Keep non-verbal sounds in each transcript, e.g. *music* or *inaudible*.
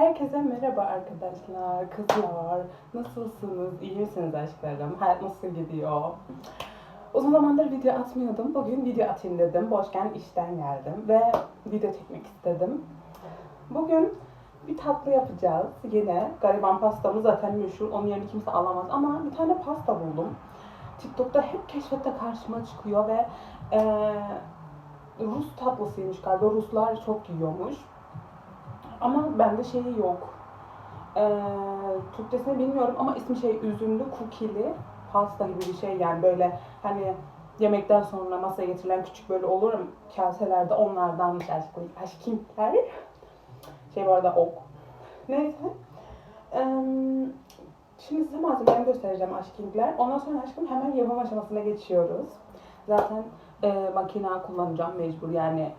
Herkese merhaba arkadaşlar, kızlar. Nasılsınız? İyi misiniz aşklarım? Hayat nasıl gidiyor? Uzun zamandır video atmıyordum. Bugün video atayım dedim. Boşken işten geldim ve video çekmek istedim. Bugün bir tatlı yapacağız. Yine gariban pastamız zaten meşhur. Onun yerini kimse alamaz. Ama bir tane pasta buldum. TikTok'ta hep keşfette karşıma çıkıyor ve eee, Rus tatlısıymış galiba. Ruslar çok yiyormuş. Ama bende şeyi yok. Ee, Türkçesini bilmiyorum ama ismi şey üzümlü kukili pasta gibi bir şey yani böyle hani yemekten sonra masaya getirilen küçük böyle olur kaselerde onlardan aşkım aşkimler şey bu arada ok. Neyse. Ee, şimdi size malzemelerimi göstereceğim aşkimler ondan sonra aşkım hemen yapım aşamasına geçiyoruz. Zaten e, makine kullanacağım mecbur yani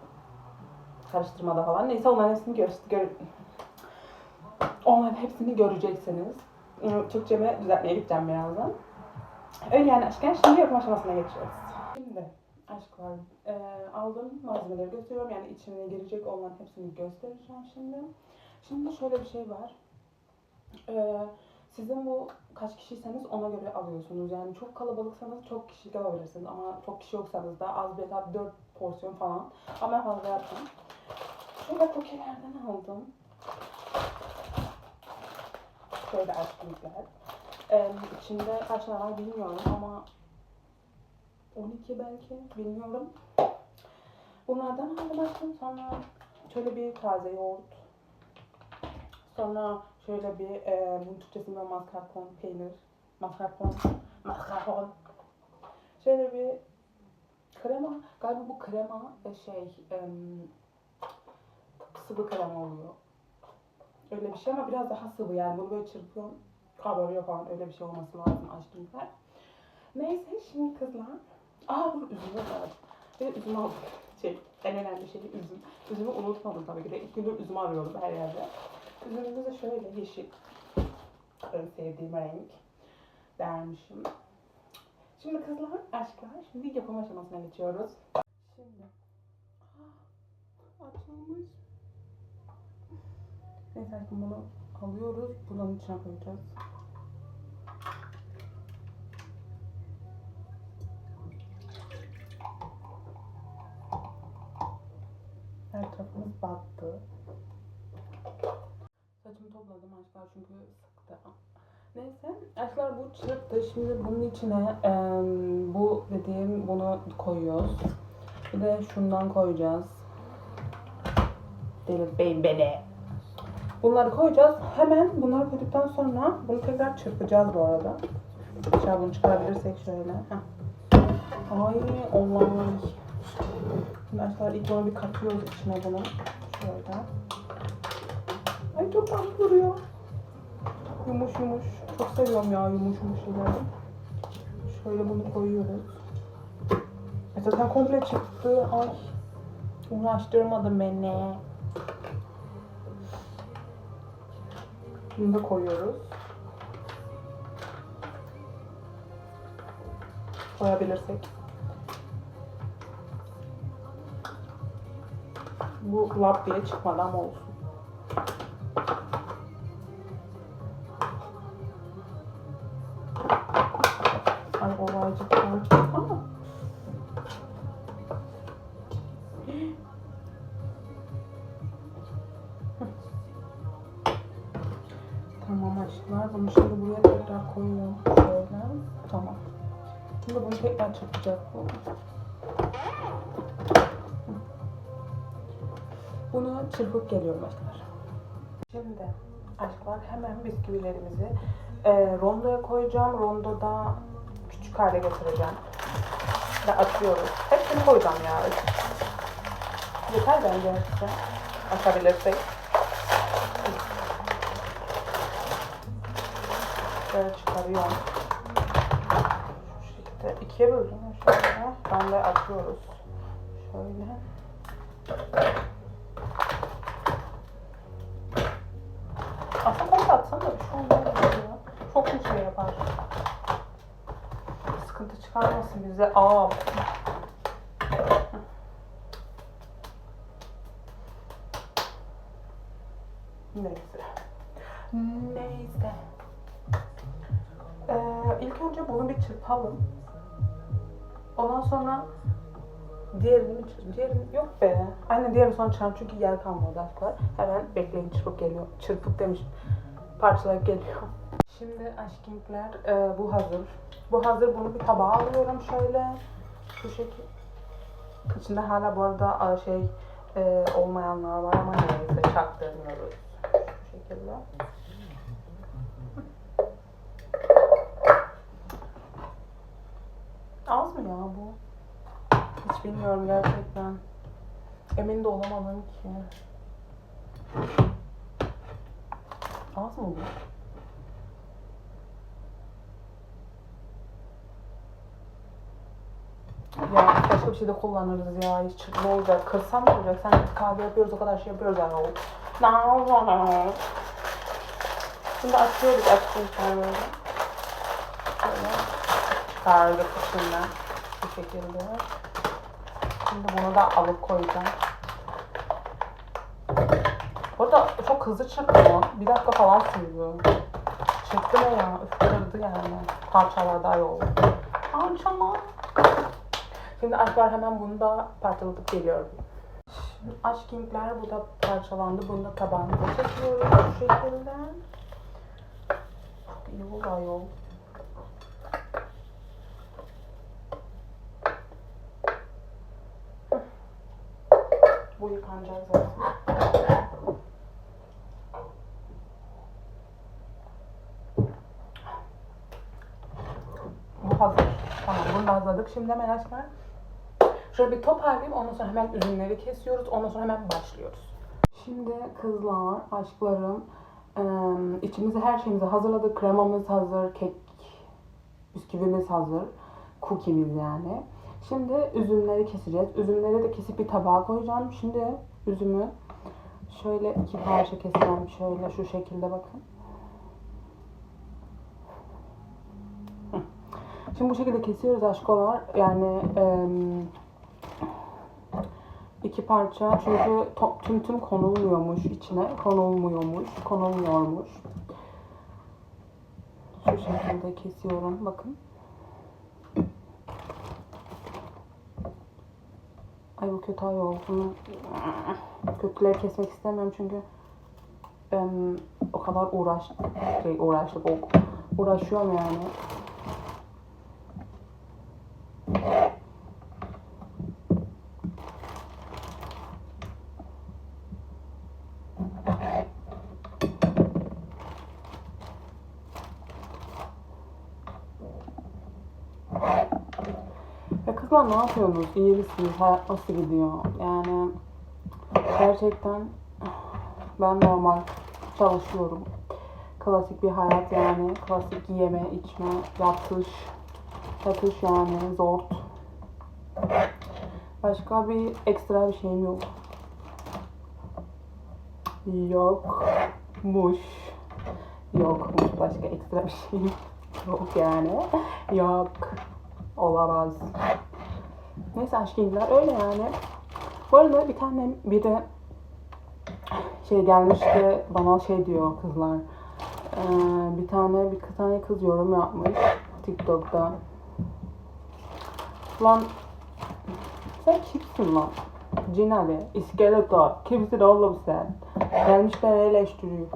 karıştırmada falan. Neyse onların hepsini gör, gör onların hepsini göreceksiniz. Türkçemi düzeltmeye gideceğim birazdan. Öyle yani aşklar şimdi yapım aşamasına geçiyoruz. Şimdi aşklar e, aldığım malzemeleri gösteriyorum. Yani içine girecek olan hepsini göstereceğim şimdi. Şimdi şöyle bir şey var. Ee, sizin bu kaç kişiyseniz ona göre alıyorsunuz. Yani çok kalabalıksanız çok kişilik alabilirsiniz ama çok kişi yoksanız da az bir hesap 4 porsiyon falan. Ama ben fazla yaptım. Şöyle pokelerden aldım. Şöyle açmışlar. Ee, içinde kaç tane var bilmiyorum ama 12 belki bilmiyorum. Bunlardan aldım açtım. Sonra şöyle bir taze yoğurt. Sonra şöyle bir e, bunun Türkçesinde mascarpone peynir. Mascarpone. Mascarpone. Şöyle bir krema. Galiba bu krema e, şey em, sıvı krema oluyor. Öyle bir şey ama biraz daha sıvı yani bunu böyle çırpıyorum kabarıyor falan öyle bir şey olması lazım aşkımlar. Neyse şimdi kızlar. Aa dur üzümü var. De üzüm aldım. Şey en önemli şey üzüm. Üzümü unutmadım tabii ki de. İlk gündür üzüm arıyorum her yerde. Üzümümüz de şöyle yeşil. En sevdiğim renk. Dermişim. Şimdi kızlar, aşklar, şimdi yapım aşamasına geçiyoruz. Şimdi. Ah, açılmış. Neyse aşkım bunu alıyoruz. Bunun içine koyacağız. Her tarafımız battı. Saçımı topladım aşklar çünkü sıktı. Neyse aşklar bu çırptı. Şimdi bunun içine em, bu dediğim bunu koyuyoruz. Bir de şundan koyacağız. Delirtmeyin beni. Bunları koyacağız. Hemen bunları koyduktan sonra bunu tekrar çırpacağız bu arada. Aşağı bunu çıkarabilirsek şöyle. Heh. Ay Allah'ım. Şimdi aşklar ilk bunu bir katıyoruz içine bunu. Şöyle. Ay çok tatlı duruyor. Yumuş yumuş. Çok seviyorum ya yumuş yumuş şeyleri. Şöyle bunu koyuyoruz. E zaten komple çıktı. Ay. Uğraştırmadı beni. Bunu da koyuyoruz. Koyabilirsek. Bu lap diye çıkmadı ama olsun. Şimdi bunu tekrar bu. Bunu çırpıp geliyorum aşklar. Şimdi aşklar hemen bisküvilerimizi e, rondoya koyacağım. Rondoda küçük hale getireceğim. Ve açıyoruz. Hepsini koyacağım ya. Yeter bence hepsi. Açabilirsek. Şöyle çıkarıyorum. İkiye böldüm. Şöyle. Ben de açıyoruz. Şöyle. Aslında komple atsam da bir şey olmaz ya. Çok mu şey yapar? Sıkıntı çıkarmasın bize. Aa. Neyse. Neyse. Ee, ilk önce bunu bir çırpalım. Ondan sonra diğerini, diğerini yok be. Aynen diğerini sonra çırpalım çünkü yer kalmadı arkadaşlar. Hemen bekleyin çırpıp geliyor. Çırpıp demişim. Parçalayıp geliyor. Şimdi aşkinkler e, bu hazır. Bu hazır. Bunu bir tabağa alıyorum şöyle. Şu şekil. İçinde hala bu arada şey e, olmayanlar var ama neyse çaktırmıyoruz. Şu şekilde. Mı ya bu? Hiç bilmiyorum gerçekten. Emin de olamadım ki. Az mı bu? Ya başka bir şey de kullanırız ya. Hiç ne olacak? Kırsam ne olacak? Sen kahve yapıyoruz o kadar şey yapıyoruz ya. Ne? Şimdi açıyoruz açtık böyle. Böyle çıkardık içinden. Şekilde. Şimdi bunu da alıp koyacağım. Burada çok hızlı çırpıyor. Bir dakika falan sürdü. Çırptı ne ya? Üf yani. Parçalar da yol. Parçalar. Şimdi aşklar hemen bunu da parçalatıp geliyorum. Şimdi aşkinkler bu da parçalandı. Bunu da tabağımıza çekiyoruz bu şekilde. Çok iyi oldu ayol. Bu yıkanacak zaten. Bu hazır. Tamam bunu da hazırladık. Şimdi hemen aşklar. Şöyle bir toparlayayım. Ondan sonra hemen ürünleri kesiyoruz. Ondan sonra hemen başlıyoruz. Şimdi kızlar, aşklarım. içimizi her şeyimizi hazırladık. Kremamız hazır. Kek bisküvimiz hazır. Cookie'miz yani. Şimdi üzümleri keseceğiz. Üzümleri de kesip bir tabağa koyacağım. Şimdi üzümü şöyle iki parça keseceğim. Şöyle şu şekilde bakın. Şimdi bu şekilde kesiyoruz aşkolar. Yani em, iki parça çünkü to- tüm tüm konulmuyormuş içine. Konulmuyormuş. Konulmuyormuş. Şu şekilde kesiyorum. Bakın. Ay bu kötü ay oldu. Kötüleri kesmek istemiyorum çünkü em, o kadar uğraş şey, uğraştık. O, uğraşıyorum yani. Kızlar ne yapıyorsunuz? İyi misiniz? Hayat nasıl gidiyor? Yani gerçekten ben normal çalışıyorum. Klasik bir hayat yani. Klasik yeme, içme, yatış, yatış yani zor. Başka bir ekstra bir şeyim yok. Yokmuş. Yokmuş. Başka ekstra bir şeyim yok yani. Yok. Olamaz. Neyse aşkınlar öyle yani. Bu arada bir tane biri şey gelmişti bana şey diyor kızlar. Ee, bir tane bir kız tane kız yorum yapmış TikTok'ta. Lan sen kimsin lan? Cinali, iskeletor. Kimsin oğlum sen? Gelmiş beni eleştiriyor.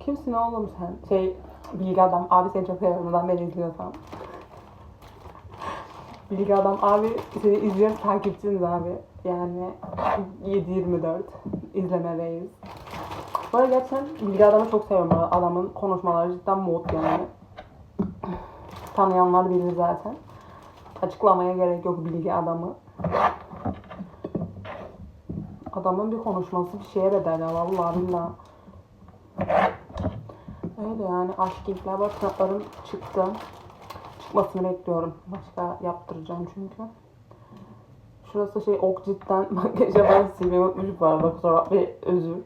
Kimsin oğlum sen? Şey, bilgi adam. Abi seni çok seviyorum. Ben beni izliyorsan. Bilgi adam abi seni izliyorum takipçiniz abi. Yani 7-24 izlemedeyiz. Arada gerçekten Bilgi adamı çok seviyorum. Adamın konuşmaları cidden mod yani. Tanıyanlar bilir zaten. Açıklamaya gerek yok Bilgi adamı. Adamın bir konuşması bir şeye bedel ya vallahi billahi. Öyle yani aşk ilkler bak çıktı. Çıkmasını bekliyorum. Başka yaptıracağım çünkü. Şurası şey ok cidden makyaja *laughs* ben silmeyi unutmuşum bu arada kusura bir özür.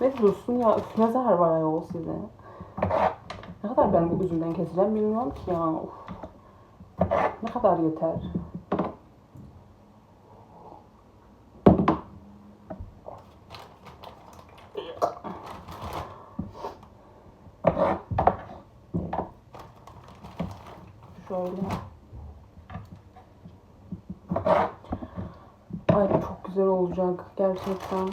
Neyse dursun ya üf ne zarar var ayol size. Ne kadar ben bu üzümden keseceğim bilmiyorum ki ya. Uf. Ne kadar yeter. Şöyle. Ay çok güzel olacak gerçekten.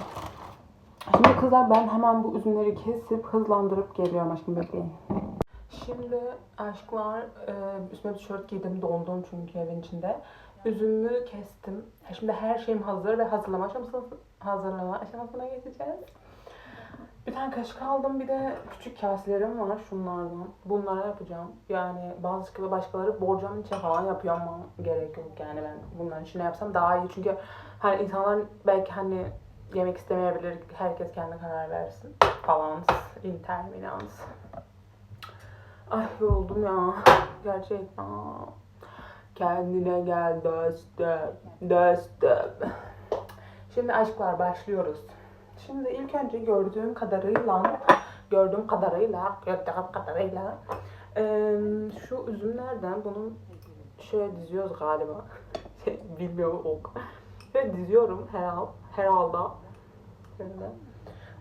Şimdi kızlar ben hemen bu üzümleri kesip hızlandırıp geliyorum aşkım bekleyin. Şimdi aşklar e, üstüme tişört giydim dondum çünkü evin içinde. Üzümü kestim. Şimdi her şeyim hazır ve hazırlama aşamasına, hazırlama aşamasına geçeceğiz. Bir tane kaşık aldım bir de küçük kaselerim var şunlardan. Bunlara yapacağım. Yani bazı başkaları borcamın içine falan yapıyor ama gerek yok yani ben bunların içine yapsam daha iyi. Çünkü hani insanlar belki hani yemek istemeyebilir. Herkes kendi karar versin. Falan. Interminans. Ay yoruldum ya. Gerçekten. Kendine gel dostum. Dostum. Şimdi aşklar başlıyoruz. Şimdi ilk önce gördüğüm kadarıyla gördüğüm kadarıyla gördüğüm kadarıyla eee, şu üzümlerden bunu şöyle diziyoruz galiba. *laughs* Bilmiyorum ok. Şöyle diziyorum herhal, herhalde. Şöyle.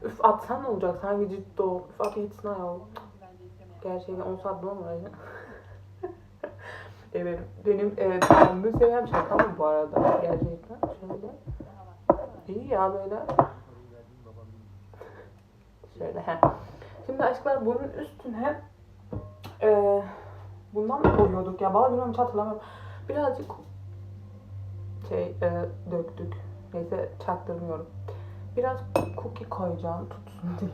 Üf atsan ne olacak sanki ciddi ol. Üf at gitsin ayol. Gerçekten 10 saat mi olacak? *laughs* evet benim e, tahammül seviyem şaka mı bu arada gerçekten şöyle. İyi ya böyle. Şimdi aşklar bunun üstüne e, bundan mı koyuyorduk ya? Valla bilmiyorum hatırlamıyorum. Birazcık şey e, döktük. Neyse çaktırmıyorum. Biraz cookie koyacağım tutsun diye.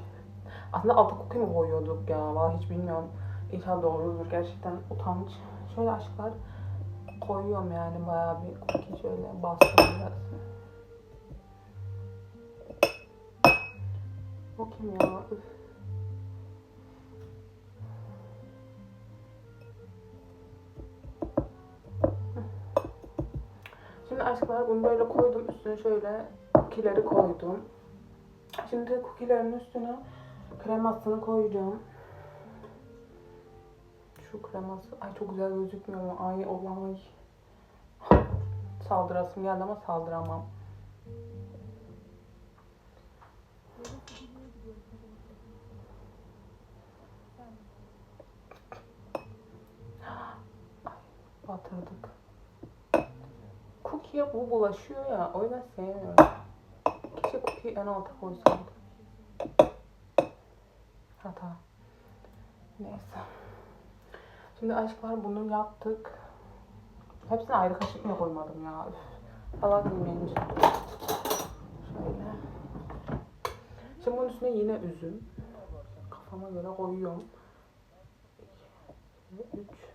Aslında altı cookie mi koyuyorduk ya? Valla hiç bilmiyorum. İnşallah doğrudur gerçekten utanç. Şöyle aşklar koyuyorum yani bayağı bir cookie şöyle bastım biraz. O kim ya? Şimdi aşklar bunu böyle koydum üstüne şöyle cookie'leri koydum. Şimdi cookie'lerin üstüne kremasını koyacağım. Şu kreması. Ay çok güzel gözükmüyor ama. Ay olay. Saldırasım geldi ama saldıramam. Batırdık. Cookie'ye bu bulaşıyor ya. O yüzden sevmiyorum. Keşke cookie'yi en alta koysaydım. Hata. Neyse. Şimdi aşklar bunu yaptık. Hepsine ayrı kaşık mı koymadım ya? Üf. Falan bilmeyince. Şöyle. Şimdi bunun üstüne yine üzüm. Kafama göre koyuyorum. 2, 3.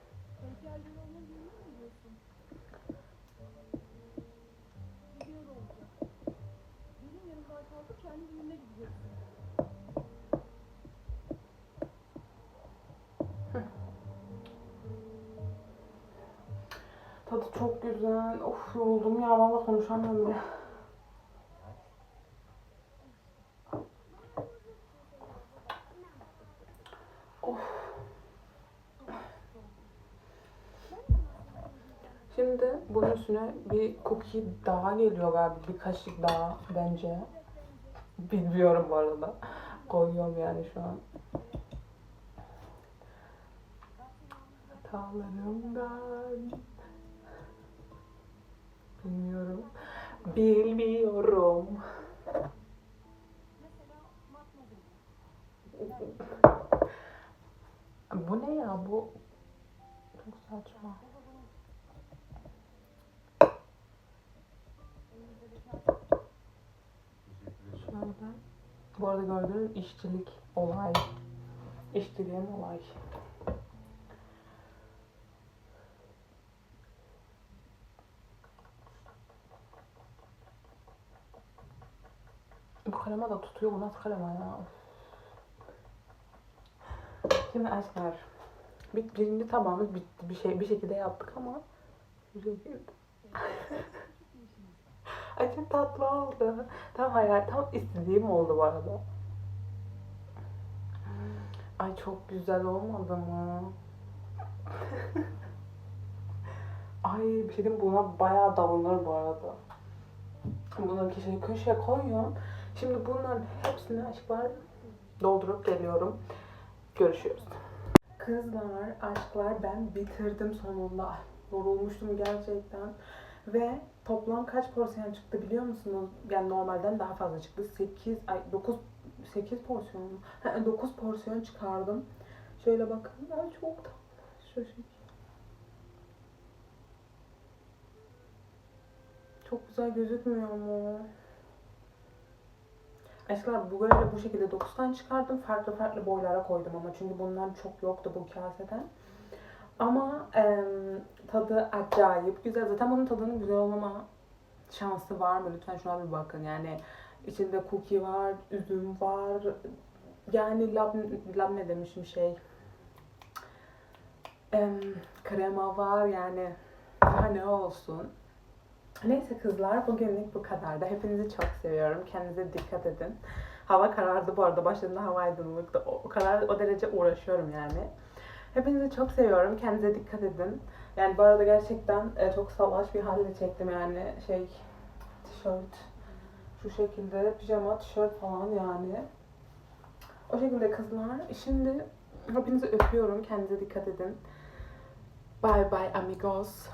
Tadı çok güzel. Of yoruldum ya. Valla konuşamıyorum bile. Of. Şimdi bunun üstüne bir cookie daha geliyor galiba. Bir kaşık daha bence. Bilmiyorum bu arada. Koyuyorum yani şu an. Hatalarımdan. Bilmiyorum. Bilmiyorum. Bu ne ya bu? Çok saçma. Şöyle. Bu arada gördüğünüz işçilik olay. İşçiliğin olay. Bu kalema da tutuyor. Bu nasıl kalema ya? Şimdi aşklar. Bir, birinci tabağımız bitti. Bir şey bir şekilde yaptık ama *laughs* çok tatlı oldu. Tam hayal, tam istediğim oldu bu arada. Ay çok güzel olmadı mı? *laughs* Ay bir şey diyeyim buna bayağı davranır bu arada. Bunu köşeye, köşeye koyuyorum. Şimdi bunların hepsini aşklar doldurup geliyorum. Görüşürüz. Kızlar, aşklar ben bitirdim sonunda. Yorulmuştum gerçekten. Ve toplam kaç porsiyon çıktı biliyor musunuz? Yani normalden daha fazla çıktı. 8, ay 9, 8 porsiyon mu? 9 porsiyon çıkardım. Şöyle bakın. Ay çok tatlı. Şu şekilde. Çok güzel gözükmüyor mu? Aşklar bu böyle bu şekilde 9 tane çıkardım. Farklı farklı boylara koydum ama çünkü bunlar çok yoktu bu kaseden. Ama em, tadı acayip güzel. Zaten bunun tadının güzel olmama şansı var mı? Lütfen şuna bir bakın. Yani içinde cookie var, üzüm var. Yani lab, lab ne demişim şey. Em, krema var yani. Daha ne olsun. Neyse kızlar bugünlük bu kadardı. Hepinizi çok seviyorum. Kendinize dikkat edin. Hava karardı bu arada. Başladığında hava aydınlıktı. O, kadar o derece uğraşıyorum yani. Hepinizi çok seviyorum. Kendinize dikkat edin. Yani bu arada gerçekten e, çok salaş bir halde çektim yani şey tişört şu şekilde pijama tişört falan yani. O şekilde kızlar. Şimdi hepinizi öpüyorum. Kendinize dikkat edin. Bye bye amigos.